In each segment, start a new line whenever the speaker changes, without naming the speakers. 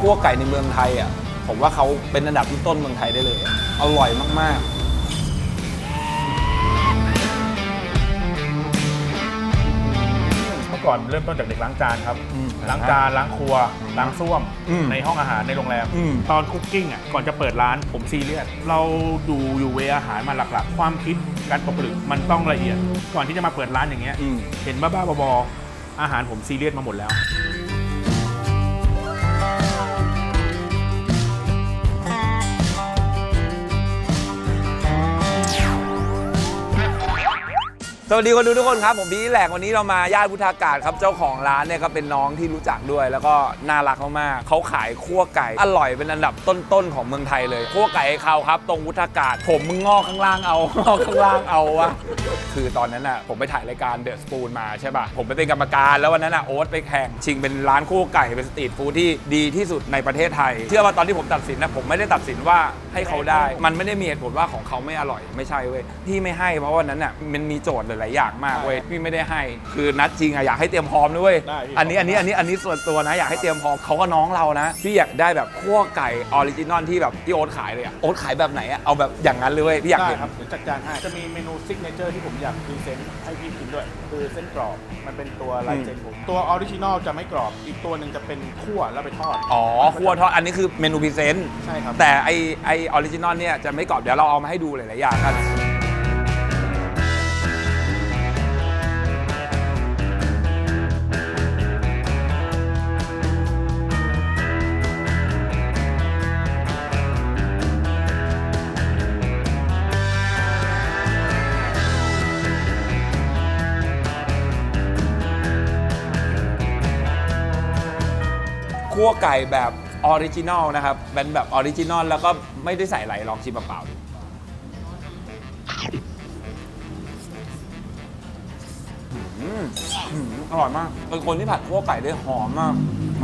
คั่วไก่ในเมืองไทยอะผมว่าเขาเป็นอันดับต้นๆเมืองไทยได้เลยอะอร่อยมาก
เมื่อก่อนเริ่มต้นจากเด็กล้างจานครับ
อืม
ล้างจานล้างครัว ล้างส้วม
อืม
ในห้องอาหารในโรงแรม
อืม
ตอนคุกกิ้งอะก่อนจะเปิดร้านผมซีเรียส เราดูอยู่เวอาหารมาหลักๆ ความคิดการตกผลึกมันต้องละเอียด ก่อนที่จะมาเปิดร้านอย่างเงี้ย
อืม
เห็นบ้าๆบอๆอาหารผมซีเรียสมาหมดแล้ว
สวัสดีคนดูทุกคนครับ ผมพี่แหลกวันนี้เรามาย่านพุทธากาศครับเจ้าของร้านเนี่ยก็เป็นน้องที่รู้จักด้วย แล้วก็น่ารักมากๆเขาขายคั่วไก่ อร่อยเป็นอันดับต้นๆของเมืองไทยเลยคั่วไก่เขาครับ ตรงพุทธากาศ ผมมึงงอกข้างล่างเอา งอกข้างล่างเอาวะคือตอนนั้นน่ะผมไปถ่ายรายการเดอะสปูนมาใช่ป่ะผมไปเป็นกรรมการแล้ววันนั้นน่ะโอ๊ตไปแข่งชิงเป็นร้านคั่วไก่เป็นสตรีทฟู้ดที่ดีที่สุดในประเทศไทย เชื่อว่าตอนที่ผมตัดสินนะผมไม่ได้ตัดสินว่าให้เขาได้ มันไม่ได้มีเหตุผลว่าของเขาไม่อร่อยไม่ใช่เว้ยพี่ไม่ให้เพราะวันนั้นน่ะมันมีโจทย์หลายๆอย่างมากเว้ยพี่ไม่ได้ให้ คือนัดจริงอะอยากให้เตรียมพร้อมด้วยเวย
ได้พี่
อันนี้อันนี้อันนี้อันนี้ส่วนตัวนะ อยากให้เตรียมพร้อมเขาก็น้องเรานะพี่อยากได้แบบคั่วไก่ออริจินอลที่แบบที่โอ๊ตขายเลยอะโอ๊ตขายแบบไหนอะเอาแบบอย่างนั้นเลยเว้ยพี่อยาก
ได้
เห็น
ครับเดี๋ยวจัดการให้จะมีเมนูซิกเนเจอร์ที่ผมอยากพรีเซนต์ให้พี่กินด้วย คือเส้นกรอบมันเป็นตัวลายเซ็นผม ตัวออริจินอลจะไม่กรอบ อีกตัวหนึ่งจะเป็นคั่วแล้วไปทอด
อ๋อคั่วทอดอันนี้คือเมนูพรีเซนต์
ใช่ครับ
แต่ไอไอออริจินอลเนี่ยจะไม่กรอบเดี๋ยวเราเอามาให้ดูหลาย ๆ อย่างกัน คั่วไก่แบบออริจินอลนะครับเป็นแบบออริจินอลแล้วก็ไม่ได้ใส่ไรลองชิมเปล่าๆดูอืมอืมอร่อยมาก เป็นคนที่ผัดคั่วไก่ได้หอมมาก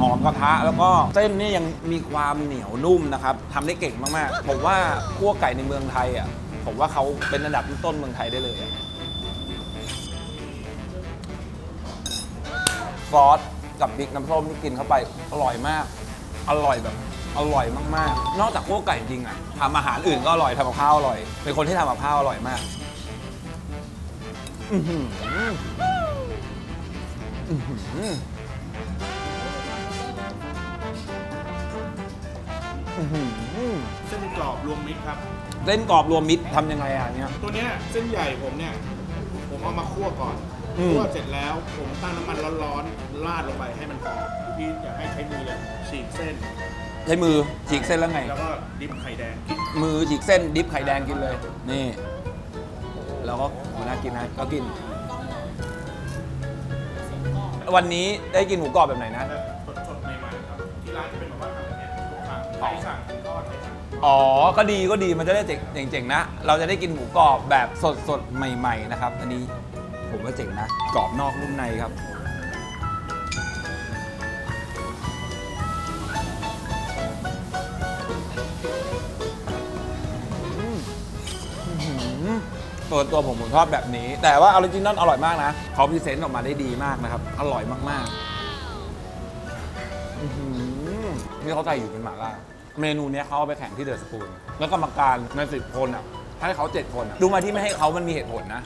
หอมกระทะ แล้วก็เส้นนี่ยังมีความเหนียวนุ่มนะครับทำได้เก่งมากๆ ผมว่าคั่วไก่ในเมืองไทยอะ ผมว่าเขาเป็นอันดับต้นเมืองไทยได้เลยอะซอส กับพริกน้ำส้มที่กินเข้าไปอร่อยมาก อร่อยแบบอร่อยมากๆ นอกจากคั่วไก่จริงอะทำอาหารอื่นก็อร่อยทำกับข้าวอร่อย เป็นคนที่ทำกับข้าวอร่อยมากอื้อหืออื้อหืออื้อหือ
เส้นกรอบรวมมิตรครับ
เล่นกรอบรวมมิตรทำยังไงอะเนี่ย
ตัวเนี้ยเส้นใหญ่ผมเนี่ย ผมเอามาคั่วก่อน
อืม
คั่วเสร็จแล้วผมตั้งน้ำมันร้อนๆราดลงไปให้มันหอมพี่อยากให้ใช้มือเลยฉีกเส้น
ใช้มือฉีกเส้นแล้วไง
แล้วก็ดิบไข่แดง
มือฉีกเส้นดิฟไข่แดงกินเลย นี่แล้วก็โหน่ากินนะก็กิน วันนี้ได้กินหมูกรอบแบบไหนนะ
แบบสดๆใหม่ๆครับที่ร้านจะเป็นแบบว่าทำแบบเนี้ยทุกครั้งใครสั่งทอดใครสั่ง
อ๋อ ก็ดีก็ดีมันจะได้เจ๋งๆนะ เราจะได้กินหมูกรอบแบบสดๆ ใหม่ ๆ นะครับ อันนี้ผม ว่าเจ๋งนะ กรอบนอกนุ่มในครับ ตัวตัวผมผมชอบแบบนี้ แต่ว่าออริจินอลอร่อยมากนะเขาพรีเซนต์ออกมาได้ดีมากนะครับ อร่อยมากๆอื้อหือนี่เขาใส่อยู่เป็นหม่าล่าเมนูเนี้ยเขาเอาไปแข่งที่เดอะสปูนแล้วกรรมการในสิบคนอะให้เขาเจ็ดคนอะดูมาที่ไม่ให้เขามันมีเหตุผลนะ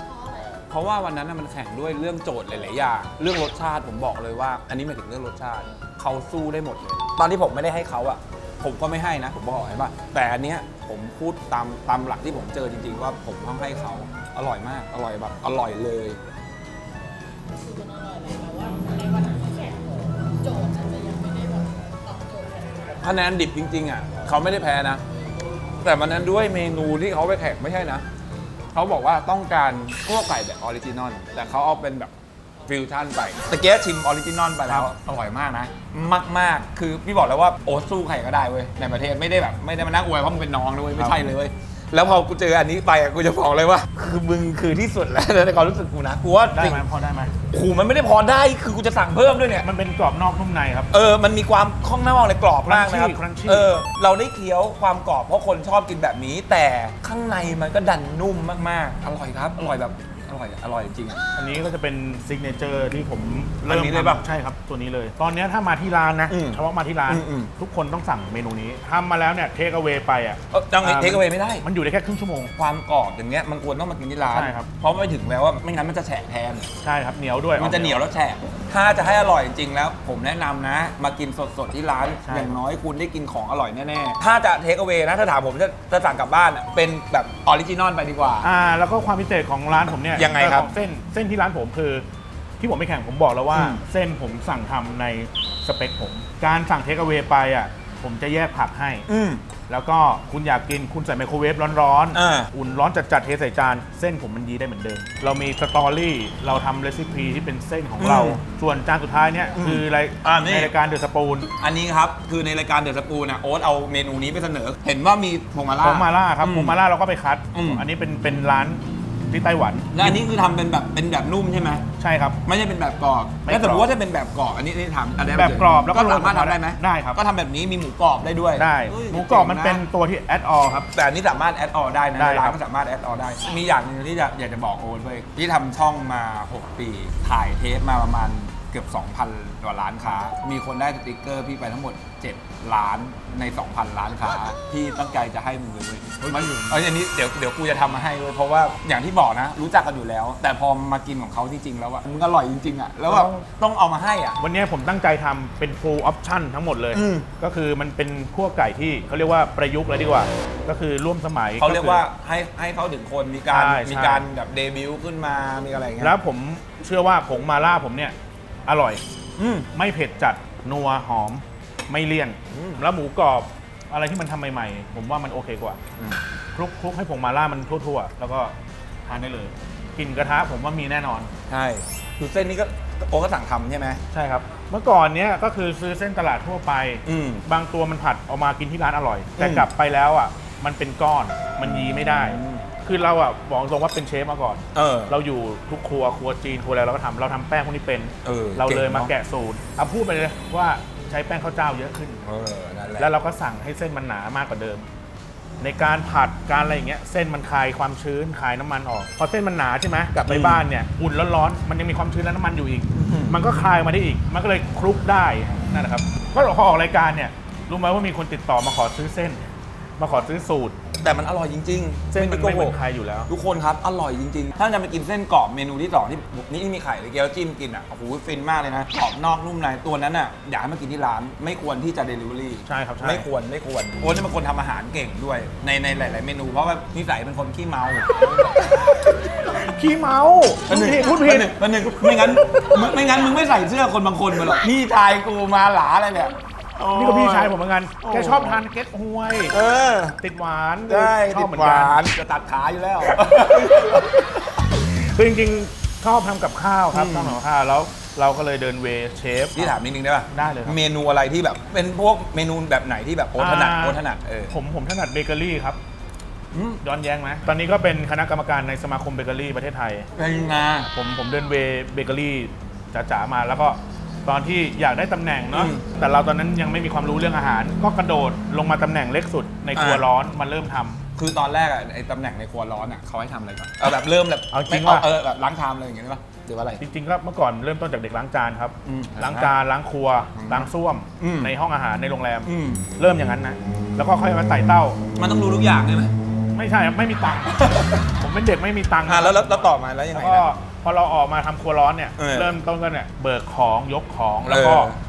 เพราะว่าวันนั้นนะมันแข่งด้วยเรื่องโจทย์หลาย ๆ อย่าง เรื่องรสชาติผมบอกเลยว่า อันนี้หมายถึงเรื่องรสชาติเขาสู้ได้หมดเลย ตอนที่ผมไม่ได้ให้เขาอะผมก็ไม่ให้นะ ผมบอกไว้ว่าแต่อันเนี้ยผมพูดตามตามหลักที่ผมเจอจริง ๆ ว่าผมต้องให้เขาอร่อยมาก อร่อยแบบอร่อยเลย
คือมันอร่อยเลยแต่ว่าในวันที่แข่งโจทย์อาจจะยังไม่ได้แบบตอบโจทย์ขนาดนั้น
คะแนนดิบจริง ๆ อะ เขาไม่ได้แพ้นะ แต่มันนั้นด้วยเมนูที่เขาไปแข่งไม่ใช่นะ เขาบอกว่าต้องการคั่วไก่แบบออริจินอลแต่เขาเอาเป็นแบบฟิวชั่นไปตะเกียชิมออริจินอลไปแล้วอร่อยมากนะ มาก ๆ คือพี่บอกแล้วว่าโอ๊ตสู้ใครก็ได้เว้ยในประเทศไม่ได้แบบไม่ได้มานั่งอวยเพราะมึงเป็นน้องด้วยไม่ใช่เลยเว้ย แล้วพอกูเจออันนี้ไปอะกูจะบอกเลยว่า คือมึงคือที่สุดแล้วในความรู้สึกกูนะกูว่า
ได้
สิ่ง
ไหมพอได้ไหม
ขู่มันไม่ได้พอได้คือกูจะสั่งเพิ่มด้วยเนี่ย
มันเป็นกรอบนอกนุ่มในครับ
เออมันมีความข้างนอกในกรอบมากนะครับ
Crunchy crunchy
เออเราได้เคี้ยวความกรอบเพราะคนชอบกินแบบนี้ แต่ข้างในมันก็ดันนุ่มมากๆอร่อยครับอร่อยแบบ อร่อยอร่อยจริงๆอะ
อันนี้ก็จะเป็นซิกเนเจอร์ที่ผม
อันนี้เลยปะ
ทำใช่ครับ ตัวนี้เลย ตอนเนี้ยถ้ามาที่ร้านนะ
อืม
เฉพาะมาที่ร้าน
อืมอืม
ทุกคนต้องสั่งเมนูนี้ทำมาแล้วเนี่ยเทคเอา a y ไปอะ
เออจังเทคเอาไว้ไม่ได้
มันอยู่ได้แค่ครึ่งชั่วโมง
ความกรอบอย่างเงี้ยมันควรต้องมากินที่ร้าน
ใช่ครับ
เพราะไม่ถึงแล้วว่าไม่งั้นมันจะแฉะแทน
ใช่ครับเหนียวด้วย
มันจะเหนียวแล้วแฉะ ถ้าจะให้อร่อยจริงๆแล้ว ผมแนะนำนะ มากินสดๆที่ร้าน
ใช่
อย่างน้อยคุณได้กินของอร่อยแน่ๆ ถ้าจะเทคเอา a y นะ ถ้าถามผมจะจะสั่งกลับบ้านอะเป็นแบบออริจินอลไปดีกว่า
อ่าแล้วก็ความพิเศษของร้านผมเนี่ย
ยังไงครับ
ของเส้นเส้นที่ร้านผมคือที่ผมไม่แข่งผมบอกแล้วว่า
อืม
เส้นผมสั่งทำในสเปคผม การสั่งเทคเอา a y ไปอะผมจะแยกผักให้
อืม
แล้วก็คุณอยากกินคุณใส่ไมโครเวฟร้อน
อ่า
อุ่นร้อนจัดๆเทใส่จาน เส้นผมมันยีได้เหมือนเดิม เรามีสตอรี่เราทำเรซิปีที่เป็นเส้นของเรา
อืม
ส่วนจานสุดท้ายเนี่ย
อืม
คือราย
อ่านี่
ในรายการเดอะสปูน
อันนี้ครับ คือในรายการเดอะสปูนะโอ๊ตเอาเมนูนี้ไปเสนอ เห็นว่ามีผงมาล่า
ผงมาล่าครับ
อืม
ผงมาล่าเราก็ไปคัด
อืม
อันนี้เป็นเป็นร้าน ที่ไต้หวัน
และอันนี้คือทำเป็นแบบเป็นแบบนุ่มใช่ไหม
ใช่ครับ
ไม่ใช่เป็นแบบกรอบ
ไม่
แล้วสมม
กรอบ
ติว่าถ้าเป็นแบบกรอบอันนี้นี่ถามอันนี้
แบบกรอบแล้วก็
ก็สามารถ
โรย
ทำได้ไหม
ได้ครับ
ก็ทำแบบนี้มีหมูกรอบได้ด้วย
ได้
เฮ้ย
หมูกรอบมัน
จ๋งะ
เป็นตัวที่แอดออครับ
แต่อันนี้สามารถแอดออได้นะ
ได้
ในร้า
ครั
น
บ
ก็สามารถแอดออได้ มีอย่างหนึงที่จะอยากจะบอกโอนเลยที่ทำช่องมา 6 ปี ถ่ายเทปมาประมาณเกือบ 2,000กว่าล้านค้า มีคนได้สติกเกอร์พี่ไปทั้งหมด 7 ล้านใน 2,000 ล้านค้า พี่ตั้งใจจะให้มึงเลยเว้ย มันเอยอันนี้เดี๋ยวเดี๋ยวกูจะทำมาให้เลยเพราะว่าอย่างที่บอกนะ รู้จักกันอยู่แล้ว แต่พอมากินของเขาจริงๆแล้วอะมึงอร่อยจริงๆอะแล้วแบบต้องเอามาให้อะ
วันนี้ผมตั้งใจทำเป็น full option ทั้งหมดเลย
อืม
ก็คือมันเป็นขั้วไก่ที่เขาเรียกว่าประยุกต์เลยดีกว่า ก็คือร่วมสมัย
เขาเรียกว่า
คือ
ให้ให้เขาถึงคนมีการ
ใช่
มี
ใช่
การแบบเดบิวต์ขึ้นมามีอะไรอย่างเงี้ย
แล้วผมเชื่อว่าผงมาล่าผมเนี่ย อร่อย
อืม
ไม่เผ็ดจัดนัวหอมไม่เลี่ยน
อืม
แล้วหมูกรอบ อะไรที่มันทำใหม่ๆ ผมว่ามันโอเคกว่า
อืม
คลุกคลุกให้ผงมาล่ามันทั่วๆ แล้วก็ทานได้เลยกลิ่นกระทะผมว่ามีแน่นอน
ใช่คือเส้นนี้ก็โอก็สั่งทำใช่ไหม
ใช่ครับ เมื่อก่อนเนี้ยก็คือซื้อเส้นตลาดทั่วไป
อืม
บางตัวมันผัดเออกมากินที่ร้านอร่อย แต่
อืม
กลับไปแล้วอะ มันเป็นก้อนมันยีไม่ได้
อืม
คือเราอะบอกตรงว่าเป็นเชฟมาก่อน
เออ
เราอยู่ทุกครัวครัวจีนครัวอะไรเราก็ทำเราทำแป้งพวกนี้เป็น
เออ
เราเลย
เก่ง
มา
เนอะ
แกะสูตรเอาพูดไปเลยว่า ใช้แป้งข้าวเจ้าเยอะขึ้น
เออนั่นแหละ
แล้วเราก็สั่งให้เส้นมันหนามากกว่าเดิม ในการผัดการอะไรอย่างเงี้ยเส้นมันคายความชื้นคายน้ำมันออก พอเส้นมันหนาใช่ไหมกลับไปบ้านเนี่ยอุ่นร้อนๆมันยังมีความชื้นและน้ำมันอยู่อีกมันก็คลายมาได้อีก มันก็เลยคลุกได้นั่นแหละครับก็พอออกรายการเนี่ยรู้ไหมว่ามีคนติดต่อมาขอซื้อเส้น มาขอซื้อสูตร
แต่มันอร่อยจริงๆ
เส้นมัน
ด้
ไม่
โก
เหมื
ห
อกนใครอยู่แล้ว
ทุกคนครับ อร่อยจริงๆ ถ้าจะไปกินเส้นกรอบเมนูที่สองที่นี่ที่มีไข่เลยเกี๊ยวจิ้มกินอะโอ้โหฟินมากเลยนะกรอบนอกนุ่มในตัวนั้นอะอยากให้มากินที่ร้านไม่ควรที่จะเดลิเวอรี่
ใช่ครับใช่
ไม่ควรไม่ควรโอ้นี่เป็นคนทำอาหารเก่งด้วย ในในหลาย ๆ เมนูเพราะว่านิสัยเป็นคนขี้เมา
ขี้เมา
มันหนึ่ง
พูดผิด
มันหนึ่งมันหนึ่งไม่งั้นมึงไม่งั้นมึงไม่ใส่เสื้อคนบางคนมาหรอกพี่ชายกูมาหลาอะไรเนี่ยโอ้ย
นี่ก็พี่ชายผมเหมือนกัน
โอ้
แกชอบทานเก็ตฮวย
เออ
ติดหวาน
ได้
ชอ
ติ
บ
ด
เหมือ
ห
นกั
วานนจะตัดขาอยู่แล้ว
คือจริงๆชอบทำกับข้าวครับ
อืม
ชอบทำกับข้าวแล้วเราก็เลยเดินเวย์เชฟ
ที่ถามนิดนึงได้ป่ะ
ได้เลยครับ
เมนูอะไรที่แบบ เป็นพวกเมนูแบบไหนที่แบบโอตถนัด
อ่า
โอตถนัดเออ
ผมผมถนัดเบเกอรี่ครับ
อืม
ย้อนแย้งไหมตอนนี้ก็เป็นคณะกรรมการในสมาคมเบเกอรี่ประเทศไทย
เป็นไง
ผมผมเดินเวย์เบเกอรี่จ๋าๆมาแล้วก็ ตอนที่อยากได้ตำแหน่งเนาะ
อืม
แต่เราตอนนั้นยังไม่มีความรู้เรื่องอาหาร ก็กระโดดลงมาตำแหน่งเล็กสุดในครัว
อ่า
ร้อนมาเริ่มทำ
คือตอนแรกอะไอ้ตำแหน่งในครัวร้อนอะเขาให้ทำอะไรก่อนเอาแบบเริ่มแบบ
เอาจริง
ไม่
ว่า
เออแบบล้างชามอะไรอย่างเงี้ยได้ป่ะหรือว่าอะไร
จริงๆก็เมื่อก่อนเริ่มต้นจากเด็กล้างจานครับ
อืม
ล้างจานล้างครัว
อืม
ล้างส้วม
อืม
ในห้องอาหารในโรงแรม
อืม
เริ่มอย่างนั้นนะแล้วก็ค่อยมาไต่เต้า
มันต้องรู้ทุกอย่างเลยไหม
ไม่ใช่ครับไม่มีตังค์ ผมเป็นเด็กไม่มีตังค์
อ่าแล้วแล้วแล้วต่อมาแล้วยัง
แล้ว
ไง
ก็
นะ
พอเราออกมาทำครัวร้อนเนี่ย
เออ
เริ่มต้นก็เนี่ยเบิกของยกของแล้วก็
เออ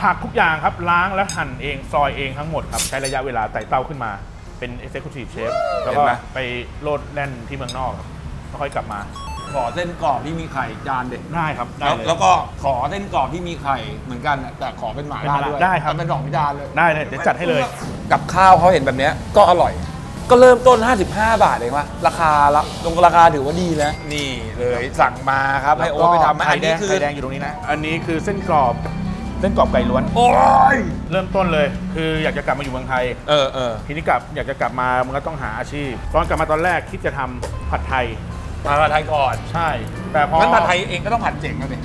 ผักทุกอย่างครับล้างและหั่นเองซอยเองทั้งหมดครับใช้ระยะเวลาไต่เต้าขึ้นมาเป็น Executive Chef แล้วก็ไปโลดแล่นที่เมืองนอกครับแล้วค่อยกลับมา
ขอเส้นกรอบที่มีไข่จานเด็ด
ได้ครับได้
แล้ว
เลย
แล้วก็ขอเส้นกรอบที่มีไข่เหมือนกันอะแต่ขอเป็นหมา
เป็น
ล่า
หม่าล่า
ด้วย
ได้ครับ
เอาเป็นสองพิจานเลย
ได้เลยเดี๋ยวจัดให้เลย
กับข้าวเขาเห็นแบบเนี้ยก็อร่อย ก็เริ่มต้น 55 บาทเองวะราคาละลงราคาถือว่าดีนะ นี่เลยสั่งมาครับให้โอ๊ตไปทำ
ไข่
อัน
แด
นี้
ง
คือ
ไข่แดงอยู่ตรงนี้นะ อันนี้คือเส้นกรอบเส้นกรอบไก่ล้วน
โอ้ย
เริ่มต้นเลย คืออยากจะกลับมาอยู่เมืองไทย
เออเออ
ทีนี้กลับอยากจะกลับมามันก็ต้องหาอาชีพ ตอนกลับมาตอนแรกคิดจะทำผัดไทย
มาผัดไทยก่อน
ใช่ แต่พอ
งั้นผัดไทยเองก็ต้องผัดเจ๋งกันดิ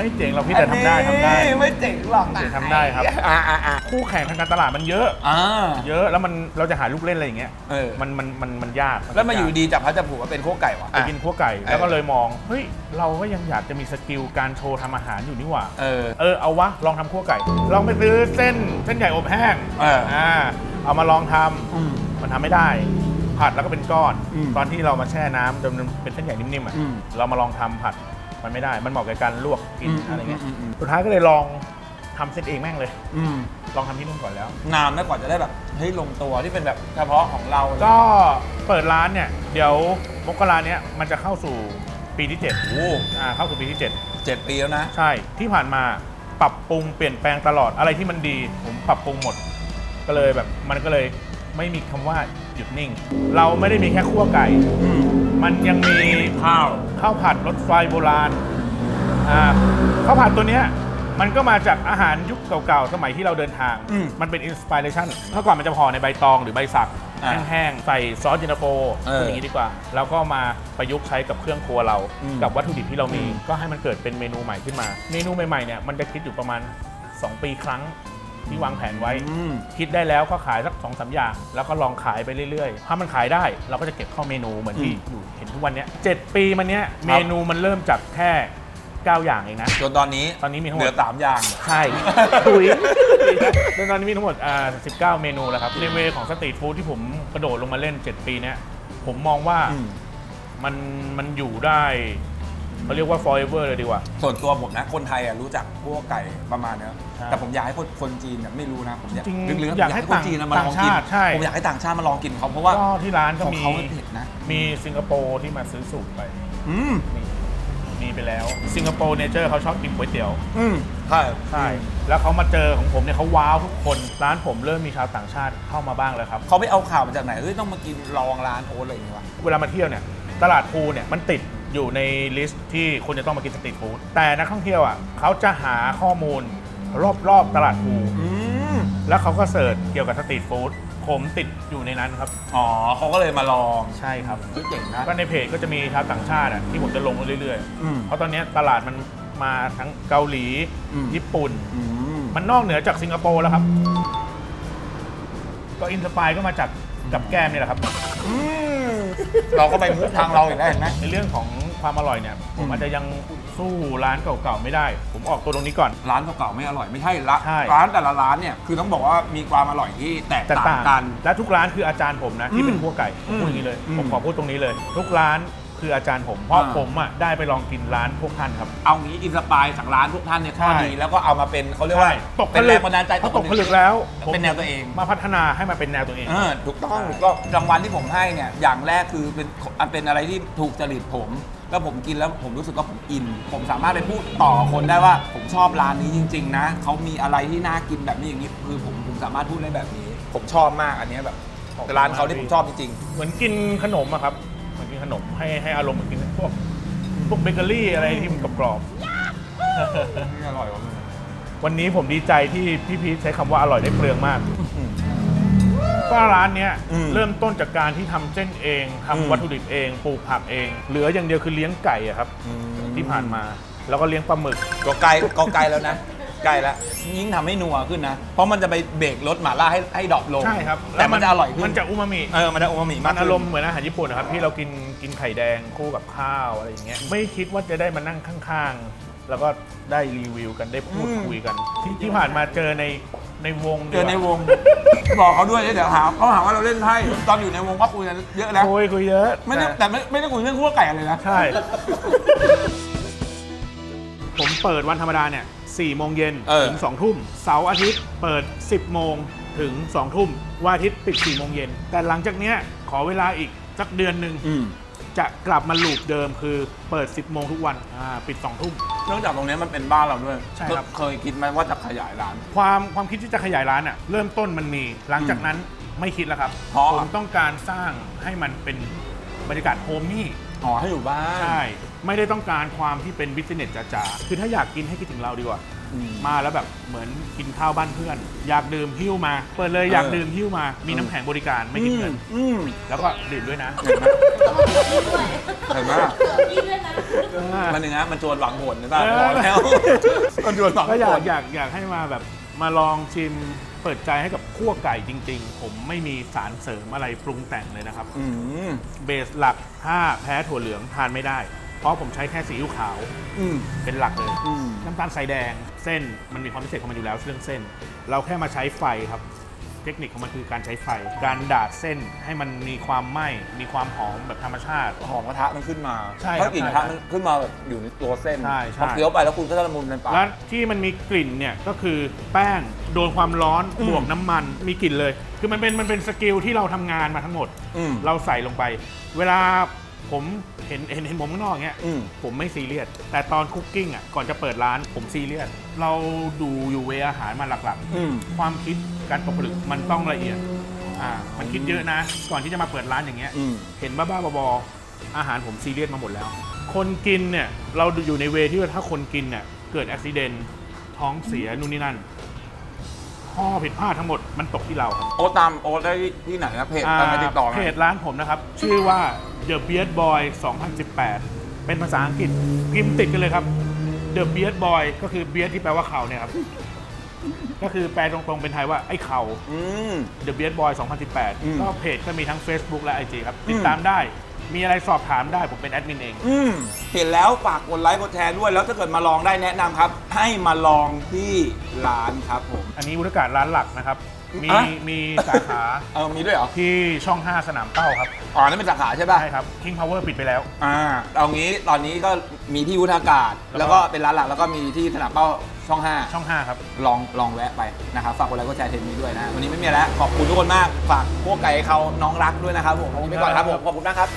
ไไม่เจ๋งเราพี่แต่ทำได้ทำได้
อันนี้ไม่เจ๋งหรอก
เจ๋งทำได้ครับ
อ่าอ่าอ่า
คู่แข่งทางการตลาดมันเยอะ
อ่า
เยอะแล้วมันเราจะหาลูกเล่นอะไรอย่างเงี้ย
เออ
มันมันมันมันยาก
แล้วมาอยู่ดีจับพัดจับผูกว่าเป็นโคไก่วะ
ไปกินขั้วไก่
เออ
แล้วก็เลยมองเฮ้ยเราก็ยังอยากจะมีสกิลการโชว์ทำอาหารอยู่นี่หว่า
เออ
เออเอาวะลองทำขั้วไก่ ลองไปซื้อเส้นเส้นใหญ่อบแห้ง
เอออ่
เอามาลองทำ
อืม
มันทำไม่ได้ผัดแล้วก็เป็นก้อน
อืม
ตอนที่เรามาแช่น้ำจนมันเป็นเส้นใหญ่นิ่มๆอะ
อืม
เรามาลองทำผัด มันไม่ได้ มันเหมาะกับการลวกกิน
อืม
อะไรเงี้ย
อืมอืมอืม
สุดท้ายก็เลยลองทำเส้นเองแม่งเลย
อืม
ลองทำที่นู่นก่อนแล้ว
นานนะกว่าจะได้แบบเฮ้ยลงตัวที่เป็นแบบเฉพาะของเรา
ก็เปิดร้านเนี่ย เดี๋ยวมกราเนี้ยมันจะเข้าสู่ปีที่7
โอ้
อ่าเข้าสู่ปีที่7
เจ็ดปีแล้วนะ
ใช่ ที่ผ่านมาปรับปรุงเปลี่ยนแปลงตลอดอะไรที่มันดี ผมปรับปรุงหมด ก็เลยแบบมันก็เลยไม่มีคำว่า หยุดนิ่ง เราไม่ได้มีแค่คั่วไก่
อืม
มันยังมี
ข้าว
ข้าวผัดรถไฟโบราณอ่าข้าวผัดตัวเนี้ยมันก็มาจากอาหารยุคเก่าๆ สมัยที่เราเดินทาง
อืม
มันเป็นอินสปิเรชันเมื่อก่อนมันจะห่อในใบตองหรือใบสัก
อ่า
แห้งๆ ใส่ซอสเย็นตาโฟ
เออ
พูดอย่างนี้ดีกว่า แล้วก็มาประยุกต์ใช้กับเครื่องครัวเรา
อืม
กับวัตถุดิบที่เรามี
อืม
ก็ให้มันเกิดเป็นเมนูใหม่ขึ้นมา เมนูใหม่ๆ เนี่ย มันจะคิดอยู่ประมาณ 2 ปีครั้ง ที่วางแผนไว้
อืม
คิดได้แล้วก็ขายสักสองสามอย่าง แล้วก็ลองขายไปเรื่อยๆ ถ้ามันขายได้เราก็จะเก็บเข้าเมนูเหมือนที่
อืม
อยู่เห็นทุกวันเนี้ยเจ็ดปีมันเนี้ยเมนูมันเริ่มจากแค่ 9 อย่างเองนะ
จนตอนนี้
ตอนนี้มีทั้งห
เห
ม
ลื
ด
อสามอย่าง
ใช่ถุย แล้วตอนนี้มีทั้งหมดอ่า19 เมนูแล้วครับในเวของสตรีทฟู้ดที่ผมกระโดดลงมาเล่น 7 ปีเนี้ยผมมองว่า
อืม
มันมันอยู่ได้ เขาเรียกว่า forever เลยดีกว่า
ส่วนตัวผมนะ คนไทยอะรู้จักพวกไก่ประมาณเนี้ย
ใช่
แต่ผมอยากให้คนคนจีนเนี่ยไม่รู้นะผมอยาก
จริง
ลึกๆ
อยากให้
คนจีนนะมาลองกิน
ต่างชาติใช่
ผมอยากให้ต่างชาติมาลองกินเขาเพราะว่า
ก็ที่ร้านก็
ของ
มี
เขาเผ็ดนะ
มีสิงคโปร์ที่มาซื้อสูตรไป
อืม
มีมีไปแล้ว สิงคโปร์เนเจอร์เขาชอบกินก๋วยเตี๋ยว
อืมใช่
ใช่ แล้วเขามาเจอของผมเนี่ยเขาว้าวทุกคน ร้านผมเริ่มมีชาวต่างชาติเข้ามาบ้างแล้วครับ
เขาไปเอาข่าวมาจากไหนเฮ้ยต้องมากินลองร้านโอ๊ตอะไรอย่างเงี้ยวะ
เวลามาเที่ยวเนี่ย ตลาดภูเนี่ยมันติด อยู่ในลิสต์ที่คนจะต้องมากินสตรีทฟู้ดแต่นักท่องเที่ยวอะเขาจะหาข้อมูลรอบๆตลาดภู
อืม
แล้วเขาก็เสิร์ชเกี่ยวกับสตรีทฟู้ดผมติดอยู่ในนั้นครับ
อ๋อเขาก็เลยมาลอง
ใช่ครับ
เฮ้ยเจ๋งนะ
ก็ในเพจก็จะมีชาวต่างชาติอะที่ผมจะลงเรื่อย
อืม
ๆ เพราะตอนเนี้ยตลาดมันมาทั้งเกาหลี
อืม
ญี่ปุ่น
อืม
มันนอกเหนือจากสิงคโปร์แล้วครับ ก็อินสปายก็มาจากกับแก้มนี่แหละครับ
อืมเราก็ไปมุกทางเราอีกแล้วเห็นไหม
ในเรื่องของ ความอร่อยเนี่ยผม
อืม
อาจจะยังสู้ร้านเก่าๆไม่ได้ ผมออกตัวตรงนี้ก่อน
ร้านเก่าๆไม่อร่อยไม่ใช่ละ
ใช่
ร้านแต่ละร้านเนี่ยคือต้องบอกว่ามีความอร่อยที่แตก
แต่
ต่าง
ต่าง
กัน
และทุกร้านคืออาจารย์ผมนะที่เป็น
อืม
พวกไก่ผมพูดอย่างนี้เลย
อืม
ผมขอพูดตรงนี้เลย ทุกร้านคืออาจารย์ผมเพราะ
อ่า
ผมอะได้ไปลองกินร้านพวกท่านครับ
เอางี้อินสปายจากร้านพวกท่านเนี่ยข้อ
ใช่
ดีแล้วก็เอามาเป็นเขาเรียกว่า
ตกผ
เป็น
ลึ
แร
ก
งบันดาลใจ
พอตกผลึกแล้วผม
เป็นแนวตัวเอง
มาพัฒนาให้มันเป็นแนวตัวเอง
เออถูกต้อง
ใช่
ถูกต้องรางวัลที่ผมให้เนี่ยอย่างแรกคือเป็นอันเป็นอะไรที่ถูกจริตผม แล้วผมกินแล้วผมรู้สึกว่าผมอิน ผมสามารถไปพูดต่อคนได้ว่า ผมชอบร้านนี้จริง ๆ นะเขามีอะไรที่น่ากินแบบนี้อย่างนี้คือผมผมสามารถพูดได้แบบนี้ ผมชอบมากอันเนี้ยแบบแต่ร้านเขาที่ผมชอบจริง
เหมือนกินขนมอะครับ เหมือนกินขนมให้ให้อารมณ์เหมือนกินพวกพวกเบเกอรี่อะไรที่มันกรอบ
ๆนี่อร่อยว่ะ
ๆวันนี้ผมดีใจที่พี่พีชใช้คำว่าอร่อยได้เปลืองมาก ก็ร้านเนี้ย
อืม
เริ่มต้นจากการที่ทำเส้นเองทำ
อืม
วัตถุดิบเองปลูกผักเอง เหลืออย่างเดียวคือเลี้ยงไก่อะครับ ที่ผ่านมา แล้วก็เลี้ยงปลาหมึก
ก็ไกลก็ไกลแล้วนะไกลแล้วยิ่งทำให้นัวขึ้นนะ เพราะมันจะไปเบรกรสหม่าล่าให้ให้ดรอปลง
ใช่ครับ
แต่มันจะอร่อยขึ้น
มันจะอูมามิ
เออมันจะโอมามิ
มั
มาก
น
ขึ้
อารมณ์เหมือนอาหารญี่ปุ่นนะครับที่เรากินกินไข่แดงคู่กับข้าวอะไรอย่างเงี้ยไม่คิดว่าจะได้มานั่งข้างๆ แล้วก็ได้รีวิวกันได้พูดคุยกัน ที่ที่ผ่านมาเจอในในวง
เจอในวง บอกเขาด้วยเดี๋ยวหาเขาหาว่าเราเล่นไพ่ตอนอยู่ในวงก็คุยกันเยอะแล้ว
คุยคุยเยอะ
ไม่ได้แต่ไม่ไม่ได้คุยเรื่องคั่วไก่อะไรนะ
ใช่ ผมเปิดวันธรรมดาเนี่ย4โมงเย็น
เออ
ถึง2ทุ่ม เสาร์อาทิตย์เปิด 10 โมงถึง2ทุ่ม วันอาทิตย์ปิด4โมงเย็น แต่หลังจากเนี้ยขอเวลาอีกสักเดือนหนึ่ง
อืม
จะกลับมาลูปเดิมคือเปิด 10 โมงทุกวันอ่าปิด 2 ทุ่ม
เนื่องจากตรงนี้มันเป็นบ้านเราด้วย
ใช่ครับ
เคยคิดไหมว่าจะขยายร้าน
ความความคิดที่จะขยายร้านอะเริ่มต้นมันมีหลังจากนั้นไม่คิดแล้วครับ
เพราะ
ผมต้องการสร้างให้มันเป็นบรรยากาศโฮมมี่
อ๋อให้อยู่บ้าน
ใช่ ไม่ได้ต้องการความที่เป็นบิสเนสจ๋าๆ คือถ้าอยากกินให้คิดถึงเราดีกว่า
ออื ม
มาแล้วแบบเหมือนกินข้าวบ้านเพื่อน อยากดื่มหิ้วมา เปิดเลยอยากดื่มหิ้วมา มีน้ำแข็งบริการไม่คิดเงิน
อืม
แล้วก็ดื่มด้วยนะ
เห็นไหมเห็นไหม
เกิดพี่ด้วยนะ
มันหนึ่งนะมันจวนหวังผลหรือเปล่า
เออ
บอกแล้วมันจวนหวัง
ก็อยา
ผ
ก
ล
อยากอยากให้มาแบบมาลองชิมเปิดใจให้กับคั่วไก่จริง ๆ ผมไม่มีสารเสริมอะไรปรุงแต่งเลยนะครับ
อืม
เบสหลักถ้าแพ้ถั่วเหลืองทานไม่ได้ เพราะผมใช้แค่ซีอิ๊วขาว
อืม
เป็นหลักเลย
อืม
น้ำตาลทรายแดง เส้นมันมีความพิเศษของมันอยู่แล้วเรื่องเส้น เราแค่มาใช้ไฟครับ เทคนิคของมันคือการใช้ไฟ การดาดเส้นให้มันมีความไหม้มีความหอมแบบธรรมชาติ
หอมกระทะมันขึ้นมา
ใช่
เพราะกลิ่นกระทะ
ใช่
มันขึ้นมาแบบอยู่ในตัวเส้น
ใช่ใช่
พอเคี้ยวไปแล้วคุณก็จะละมุนในปาก
แล้วที่มันมีกลิ่นเนี่ยก็คือแป้งโดนความร้อน
อืม
บวกน้ำมันมีกลิ่นเลย คือมันเป็นมันเป็นสกิลที่เราทำงานมาทั้งหมด
อืม
เราใส่ลงไป เวลา ผมเห็นเห็นเห็นผมข้างนอกเงี้ย
อืม
ผมไม่ซีเรียสแต่ตอนคุกกิ้งอะก่อนจะเปิดร้านผมซีเรียสเราดูอยู่เวอาหารมาหลัก
อืม
ๆ ความคิดการตกผลึกมันต้องละเอียดอ่ามันคิดเยอะนะ ก่อนที่จะมาเปิดร้านอย่างเงี้ย
อืม
เห็นบ้าๆบอๆอาหารผมซีเรียสมาหมดแล้ว คนกินเนี่ย เราอยู่ในเวที่ว่าถ้าคนกินเนี่ย เกิดอุบิเหตุท้องเสียนู่นนี่นั่น ข้อผิดพลาดทั้งหมดมันตกที่เราครับ
โอ๊ตตามโอ๊ตได้ที่ไหนครับเพจ
อ่า
ตามไปติดต่อไหม
เพจร้านผมนะครับ ชื่อว่า The Beard Boy 2018 เป็นภาษาอังกฤษพิมพ์ติดกันเลยครับ The Beard Boy ก็คือ beard ที่แปลว่าเขาเนี่ยครับ ก็คือแปลตรงๆเป็นไทยว่าไอ้เขา
อืม
The Beard Boy
อืม
2018 ก็เพจก็มีทั้ง Facebook และ IG ครับ ติดตามได้ มีอะไรสอบถามได้ผมเป็นแอดมินเอง
อืมเห็นแล้วฝากกดไลค์กดแชร์ด้วย แล้วถ้าเกิดมาลองได้แนะนำครับ ให้มาลองที่ร้านครับผม
อันนี้บรรยากาศร้านหลักนะครับ มี
อะ
มีสาขา
เออมีด้วยเหรอ
ที่ช่อง 5 สนามเป้าครับ
อ๋อนั่นเป็นสาขาใช่ป่ะ
ใช่ครับ King Power ปิดไปแล้ว
อ่าเอางี้ตอนนี้ก็มีที่วุฒากาศ
แล้
แล้ว
วก็
ก็เป็นร้านหลักแล้วก็มีที่สนามเป้า ช่อง
ช่อง 5 ครับ
5ลองลองแวะไปนะครับ ฝากกดไลค์กดแชร์เทปนี้ด้วยนะ วันนี้ไม่มีแล้ว ขอบคุณทุกคนมาก ฝากพวกไก่เขาน้องรักด้วยนะครับผมวันนี้ไปก่อนครับผม ขอบคุณมากครับ